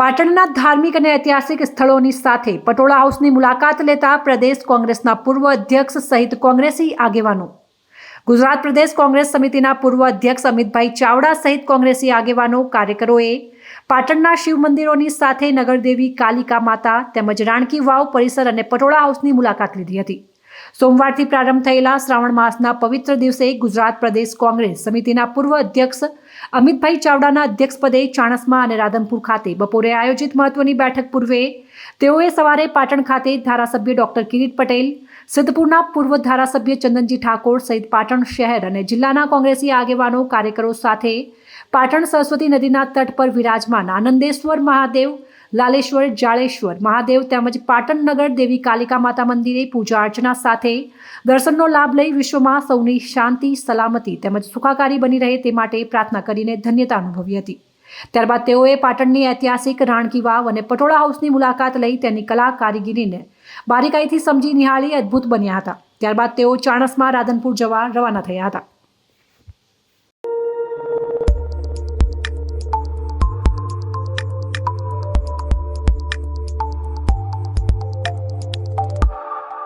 પાટણના ધાર્મિક અને ઐતિહાસિક સ્થળોની સાથે પટોળા હાઉસની મુલાકાત લેતા પ્રદેશ કોંગ્રેસના પૂર્વ અધ્યક્ષ સહિત કોંગ્રેસી આગેવાનો. ગુજરાત પ્રદેશ કોંગ્રેસ સમિતિના પૂર્વ અધ્યક્ષ અમિતભાઈ ચાવડા સહિત કોંગ્રેસી આગેવાનો, કાર્યકરોએ પાટણના શિવ મંદિરોની સાથે નગરદેવી કાલિકા માતા તેમજ રાણકી વાવ પરિસર અને પટોળા હાઉસની મુલાકાત લીધી હતી. સોમવારથી પ્રારંભ થયેલા શ્રાવણ માસના પવિત્ર દિવસે ગુજરાત પ્રદેશ કોંગ્રેસ સમિતિના પૂર્વ અધ્યક્ષ અમિતભાઈ ચાવડાના અધ્યક્ષપદે ચાણસમા અને રાધનપુર ખાતે બપોરે આયોજિત મહત્વની બેઠક પૂર્વે તેઓએ સવારે પાટણ ખાતે ધારાસભ્ય ડોક્ટર કિરીટ પટેલ, સિદ્ધપુરના પૂર્વ ધારાસભ્ય ચંદનજી ઠાકોર સહિત પાટણ શહેર અને જિલ્લાના કોંગ્રેસી આગેવાનો, કાર્યકરો સાથે પાટણ સરસ્વતી નદીના તટ પર વિરાજમાન આનંદેશ્વર મહાદેવ લાલેશ્વર જાળેશ્વર મહાદેવ તેમજ પાટણ નગર દેવી કાલિકા માતા મંદિરે પૂજા અર્ચના સાથે દર્શનનો લાભ લઈ વિશ્વમાં સૌની શાંતિ, સલામતી તેમજ સુખાકારી બની રહે તે માટે પ્રાર્થના કરીને ધન્યતા અનુભવી હતી. ત્યારબાદ તેઓએ પાટણની ઐતિહાસિક રાણકી વાવ અને પટોળા હાઉસની મુલાકાત લઈ તેની કલા કારીગીરીને બારીકાઈથી સમજી નિહાળી અદ્ભુત બન્યા હતા. ત્યારબાદ તેઓ ચાણસમાં રાધનપુર જવા રવાના થયા હતા.